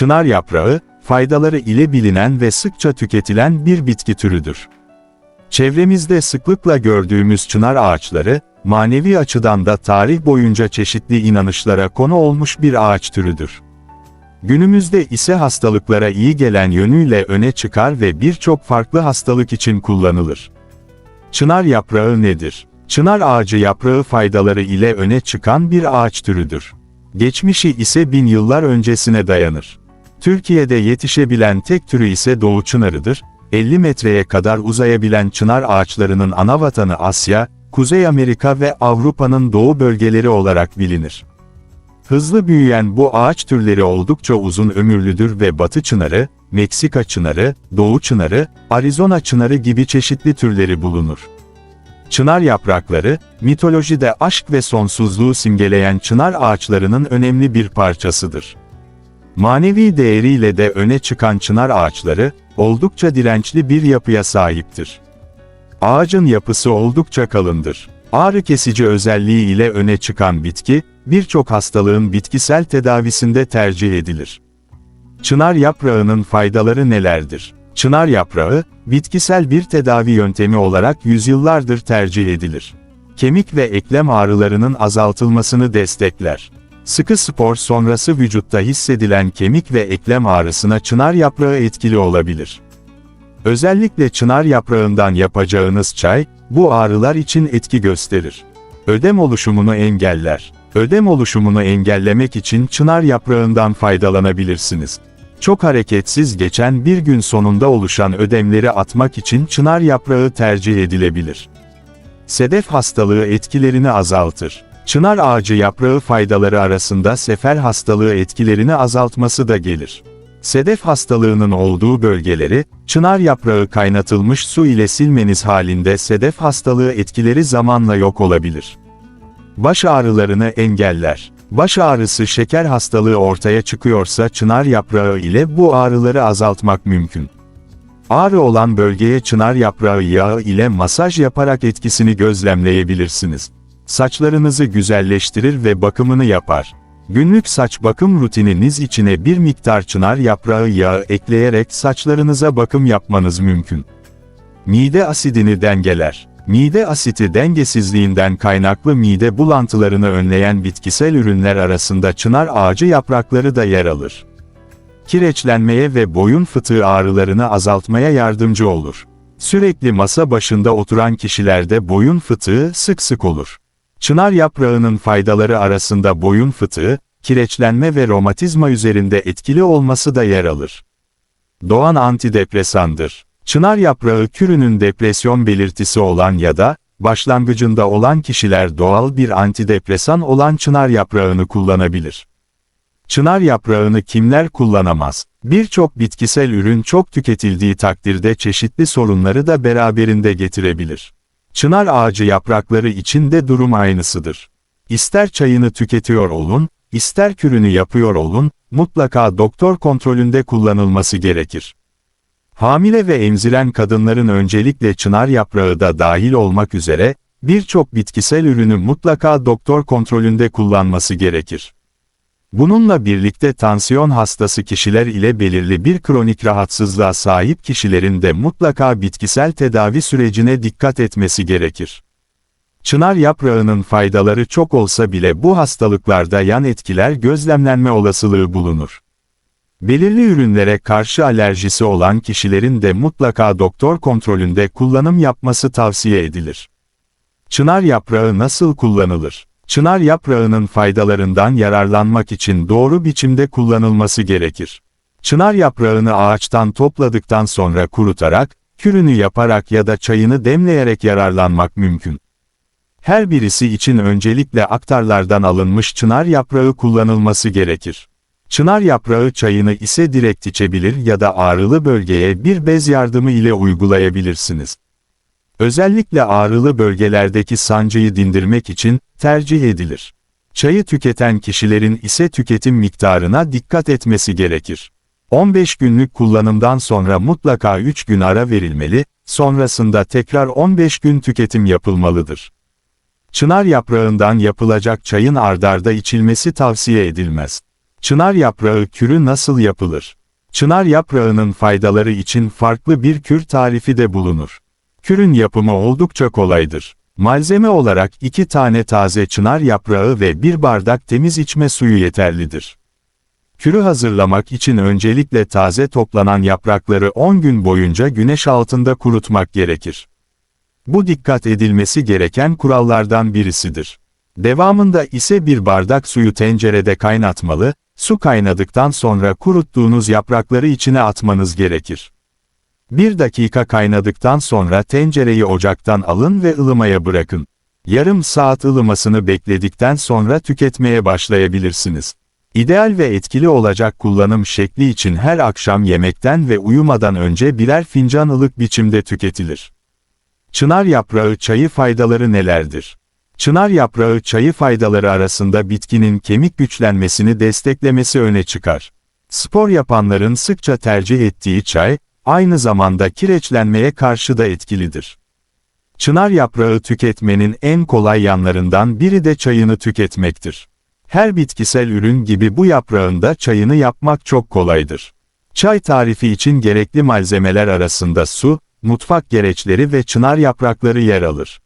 Çınar yaprağı, faydaları ile bilinen ve sıkça tüketilen bir bitki türüdür. Çevremizde sıklıkla gördüğümüz çınar ağaçları, manevi açıdan da tarih boyunca çeşitli inanışlara konu olmuş bir ağaç türüdür. Günümüzde ise hastalıklara iyi gelen yönüyle öne çıkar ve birçok farklı hastalık için kullanılır. Çınar yaprağı nedir? Çınar ağacı yaprağı faydaları ile öne çıkan bir ağaç türüdür. Geçmişi ise bin yıllar öncesine dayanır. Türkiye'de yetişebilen tek türü ise doğu çınarıdır. 50 metreye kadar uzayabilen çınar ağaçlarının ana vatanı Asya, Kuzey Amerika ve Avrupa'nın doğu bölgeleri olarak bilinir. Hızlı büyüyen bu ağaç türleri oldukça uzun ömürlüdür ve batı çınarı, Meksika çınarı, doğu çınarı, Arizona çınarı gibi çeşitli türleri bulunur. Çınar yaprakları, mitolojide aşk ve sonsuzluğu simgeleyen çınar ağaçlarının önemli bir parçasıdır. Manevi değeriyle de öne çıkan çınar ağaçları, oldukça dirençli bir yapıya sahiptir. Ağacın yapısı oldukça kalındır. Ağrı kesici özelliği ile öne çıkan bitki, birçok hastalığın bitkisel tedavisinde tercih edilir. Çınar yaprağının faydaları nelerdir? Çınar yaprağı, bitkisel bir tedavi yöntemi olarak yüzyıllardır tercih edilir. Kemik ve eklem ağrılarının azaltılmasını destekler. Sıkı spor sonrası vücutta hissedilen kemik ve eklem ağrısına çınar yaprağı etkili olabilir. Özellikle çınar yaprağından yapacağınız çay, bu ağrılar için etki gösterir. Ödem oluşumunu engeller. Ödem oluşumunu engellemek için çınar yaprağından faydalanabilirsiniz. Çok hareketsiz geçen bir gün sonunda oluşan ödemleri atmak için çınar yaprağı tercih edilebilir. Sedef hastalığı etkilerini azaltır. Çınar ağacı yaprağı faydaları arasında sefer hastalığı etkilerini azaltması da gelir. Sedef hastalığının olduğu bölgeleri, çınar yaprağı kaynatılmış su ile silmeniz halinde sedef hastalığı etkileri zamanla yok olabilir. Baş ağrılarını engeller. Baş ağrısı şeker hastalığı ortaya çıkıyorsa çınar yaprağı ile bu ağrıları azaltmak mümkün. Ağrı olan bölgeye çınar yaprağı yağı ile masaj yaparak etkisini gözlemleyebilirsiniz. Saçlarınızı güzelleştirir ve bakımını yapar. Günlük saç bakım rutininiz içine bir miktar çınar yaprağı yağı ekleyerek saçlarınıza bakım yapmanız mümkün. Mide asidini dengeler. Mide asiti dengesizliğinden kaynaklı mide bulantılarını önleyen bitkisel ürünler arasında çınar ağacı yaprakları da yer alır. Kireçlenmeye ve boyun fıtığı ağrılarını azaltmaya yardımcı olur. Sürekli masa başında oturan kişilerde boyun fıtığı sık sık olur. Çınar yaprağının faydaları arasında boyun fıtığı, kireçlenme ve romatizma üzerinde etkili olması da yer alır. Doğan antidepresandır. Çınar yaprağı kürünün depresyon belirtisi olan ya da, başlangıcında olan kişiler doğal bir antidepresan olan çınar yaprağını kullanabilir. Çınar yaprağını kimler kullanamaz? Birçok bitkisel ürün çok tüketildiği takdirde çeşitli sorunları da beraberinde getirebilir. Çınar ağacı yaprakları için de durum aynısıdır. İster çayını tüketiyor olun, ister kürünü yapıyor olun, mutlaka doktor kontrolünde kullanılması gerekir. Hamile ve emziren kadınların öncelikle çınar yaprağı da dahil olmak üzere, birçok bitkisel ürünü mutlaka doktor kontrolünde kullanması gerekir. Bununla birlikte tansiyon hastası kişiler ile belirli bir kronik rahatsızlığa sahip kişilerin de mutlaka bitkisel tedavi sürecine dikkat etmesi gerekir. Çınar yaprağının faydaları çok olsa bile bu hastalıklarda yan etkiler gözlemlenme olasılığı bulunur. Belirli ürünlere karşı alerjisi olan kişilerin de mutlaka doktor kontrolünde kullanım yapması tavsiye edilir. Çınar yaprağı nasıl kullanılır? Çınar yaprağının faydalarından yararlanmak için doğru biçimde kullanılması gerekir. Çınar yaprağını ağaçtan topladıktan sonra kurutarak, kürünü yaparak ya da çayını demleyerek yararlanmak mümkün. Her birisi için öncelikle aktarlardan alınmış çınar yaprağı kullanılması gerekir. Çınar yaprağı çayını ise direkt içebilir ya da ağrılı bölgeye bir bez yardımı ile uygulayabilirsiniz. Özellikle ağrılı bölgelerdeki sancıyı dindirmek için tercih edilir. Çayı tüketen kişilerin ise tüketim miktarına dikkat etmesi gerekir. 15 günlük kullanımdan sonra mutlaka 3 gün ara verilmeli, sonrasında tekrar 15 gün tüketim yapılmalıdır. Çınar yaprağından yapılacak çayın ardarda içilmesi tavsiye edilmez. Çınar yaprağı kürü nasıl yapılır? Çınar yaprağının faydaları için farklı bir kür tarifi de bulunur. Kürün yapımı oldukça kolaydır. Malzeme olarak 2 tane taze çınar yaprağı ve 1 bardak temiz içme suyu yeterlidir. Kürü hazırlamak için öncelikle taze toplanan yaprakları 10 gün boyunca güneş altında kurutmak gerekir. Bu dikkat edilmesi gereken kurallardan birisidir. Devamında ise bir bardak suyu tencerede kaynatmalı, su kaynadıktan sonra kuruttuğunuz yaprakları içine atmanız gerekir. Bir dakika kaynadıktan sonra tencereyi ocaktan alın ve ılımaya bırakın. Yarım saat ılımasını bekledikten sonra tüketmeye başlayabilirsiniz. İdeal ve etkili olacak kullanım şekli için her akşam yemekten ve uyumadan önce birer fincan ılık biçimde tüketilir. Çınar yaprağı çayı faydaları nelerdir? Çınar yaprağı çayı faydaları arasında bitkinin kemik güçlenmesini desteklemesi öne çıkar. Spor yapanların sıkça tercih ettiği çay, aynı zamanda kireçlenmeye karşı da etkilidir. Çınar yaprağı tüketmenin en kolay yanlarından biri de çayını tüketmektir. Her bitkisel ürün gibi bu yaprağında çayını yapmak çok kolaydır. Çay tarifi için gerekli malzemeler arasında su, mutfak gereçleri ve çınar yaprakları yer alır.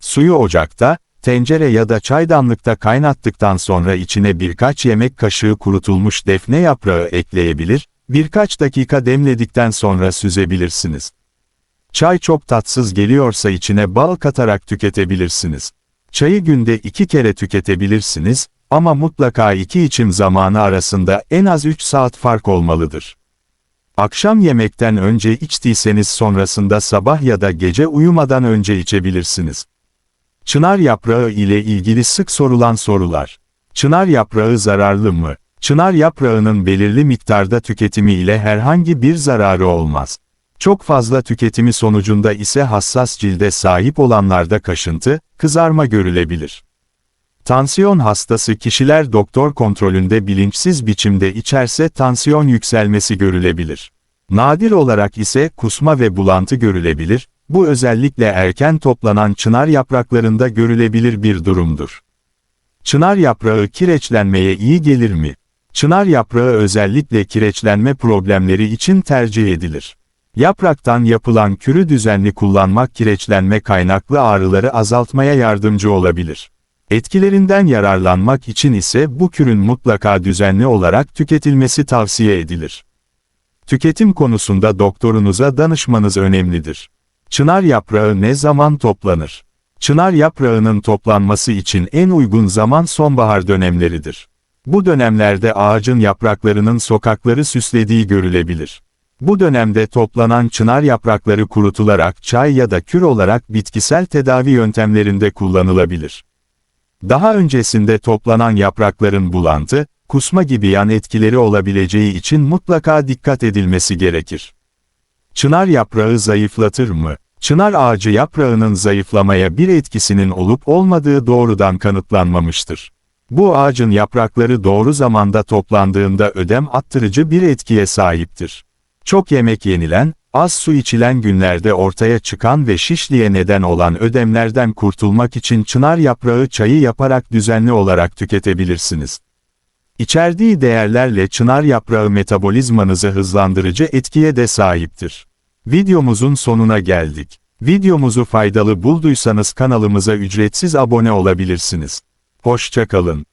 Suyu ocakta, tencere ya da çaydanlıkta kaynattıktan sonra içine birkaç yemek kaşığı kurutulmuş defne yaprağı ekleyebilir, birkaç dakika demledikten sonra süzebilirsiniz. Çay çok tatsız geliyorsa içine bal katarak tüketebilirsiniz. Çayı günde iki kere tüketebilirsiniz, ama mutlaka iki içim zamanı arasında en az 3 saat fark olmalıdır. Akşam yemekten önce içtiyseniz sonrasında sabah ya da gece uyumadan önce içebilirsiniz. Çınar yaprağı ile ilgili sık sorulan sorular. Çınar yaprağı zararlı mı? Çınar yaprağının belirli miktarda tüketimi ile herhangi bir zararı olmaz. Çok fazla tüketimi sonucunda ise hassas cilde sahip olanlarda kaşıntı, kızarma görülebilir. Tansiyon hastası kişiler doktor kontrolünde bilinçsiz biçimde içerse tansiyon yükselmesi görülebilir. Nadir olarak ise kusma ve bulantı görülebilir, bu özellikle erken toplanan çınar yapraklarında görülebilir bir durumdur. Çınar yaprağı kireçlenmeye iyi gelir mi? Çınar yaprağı özellikle kireçlenme problemleri için tercih edilir. Yapraktan yapılan kürü düzenli kullanmak kireçlenme kaynaklı ağrıları azaltmaya yardımcı olabilir. Etkilerinden yararlanmak için ise bu kürün mutlaka düzenli olarak tüketilmesi tavsiye edilir. Tüketim konusunda doktorunuza danışmanız önemlidir. Çınar yaprağı ne zaman toplanır? Çınar yaprağının toplanması için en uygun zaman sonbahar dönemleridir. Bu dönemlerde ağacın yapraklarının sokakları süslediği görülebilir. Bu dönemde toplanan çınar yaprakları kurutularak çay ya da kür olarak bitkisel tedavi yöntemlerinde kullanılabilir. Daha öncesinde toplanan yaprakların bulantı, kusma gibi yan etkileri olabileceği için mutlaka dikkat edilmesi gerekir. Çınar yaprağı zayıflatır mı? Çınar ağacı yaprağının zayıflamaya bir etkisinin olup olmadığı doğrudan kanıtlanmamıştır. Bu ağacın yaprakları doğru zamanda toplandığında ödem attırıcı bir etkiye sahiptir. Çok yemek yenilen, az su içilen günlerde ortaya çıkan ve şişliğe neden olan ödemlerden kurtulmak için çınar yaprağı çayı yaparak düzenli olarak tüketebilirsiniz. İçerdiği değerlerle çınar yaprağı metabolizmanızı hızlandırıcı etkiye de sahiptir. Videomuzun sonuna geldik. Videomuzu faydalı bulduysanız kanalımıza ücretsiz abone olabilirsiniz. Hoşçakalın.